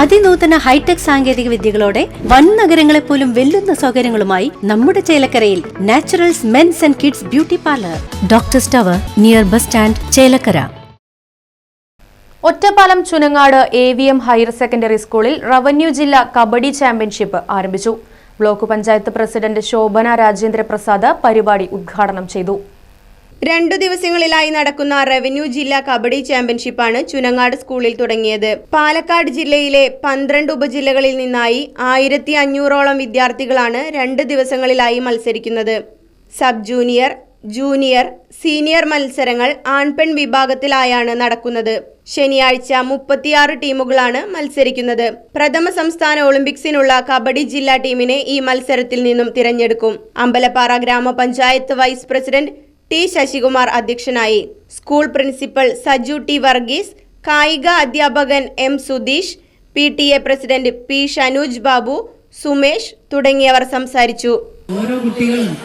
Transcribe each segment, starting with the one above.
അതിനൂതന hi tech സാങ്കേതിക വിദ്യകളോടെ വൻ നഗരങ്ങളെ പോലും വെല്ലുന്ന സൗകര്യങ്ങളുമായി നമ്മുടെ ചേലക്കരയിൽ naturals men's and kids beauty parlour. Doctor സ്റ്റവർ near bus stand Chelakkara. Ottapalam Chunangad A V M higher secondary സ്കൂളിൽ റവന്യൂ ജില്ലാ കബഡി ചാമ്പ്യൻഷിപ്പ് ആരംഭിച്ചു. ബ്ലോക്ക് പഞ്ചായത്ത് പ്രസിഡന്റ് ശോഭന രാജേന്ദ്ര പ്രസാദ് പരിപാടി ഉദ്ഘാടനം ചെയ്തു. രണ്ടു ദിവസങ്ങളിലായി നടക്കുന്ന റവന്യൂ ജില്ലാ കബഡി ചാമ്പ്യൻഷിപ്പാണ് ചുനങ്ങാട് സ്കൂളിൽ തുടങ്ങിയത്. പാലക്കാട് ജില്ലയിലെ പന്ത്രണ്ട് ഉപജില്ലകളിൽ നിന്നായി ആയിരത്തി അഞ്ഞൂറോളം വിദ്യാർത്ഥികളാണ് രണ്ട് ദിവസങ്ങളിലായി മത്സരിക്കുന്നത്. സബ് ജൂനിയർ ജൂനിയർ സീനിയർ മത്സരങ്ങൾ ആൺപെൺ വിഭാഗത്തിലായാണ് നടക്കുന്നത്. ശനിയാഴ്ച മുപ്പത്തിയാറ് ടീമുകളാണ് മത്സരിക്കുന്നത്. പ്രഥമ സംസ്ഥാന ഒളിമ്പിക്സിനുള്ള കബഡി ജില്ലാ ടീമിനെ ഈ മത്സരത്തിൽ നിന്നും തിരഞ്ഞെടുക്കും. അമ്പലപ്പാറ ഗ്രാമപഞ്ചായത്ത് വൈസ് പ്രസിഡന്റ് ടി ശശികുമാർ അധ്യക്ഷനായി. School principal Saju T Varghese കായിക അധ്യാപകൻ M Sudheesh P T A president P Shanuj Babu Sumesh തുടങ്ങിയവർ സംസാരിച്ചു. ഓരോ കുട്ടികളും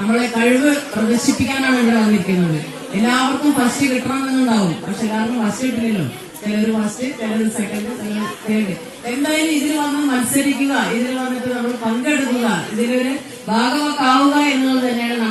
നമ്മളെ കഴിവ് പ്രദർശിപ്പിക്കാനാണ് ഇവിടെ വന്നിരിക്കുന്നത്. എല്ലാവർക്കും ഫസ്റ്റ് കിട്ടണമെന്നുണ്ടാവും. പക്ഷെ കാരണം ഫസ്റ്റ് കിട്ടില്ലല്ലോ. ചിലർ ഫസ്റ്റ് ചിലർ സെക്കൻഡ് ചിലർ തേർഡ് എന്തായാലും ഇതിൽ വന്ന് മത്സരിക്കുക ഇതിൽ വന്നിട്ട് നമ്മൾ പങ്കെടുക്കുക ഇതിലൊരു ഭാഗമാക്കാവുക എന്നുള്ളത് തന്നെയാണ് ആ-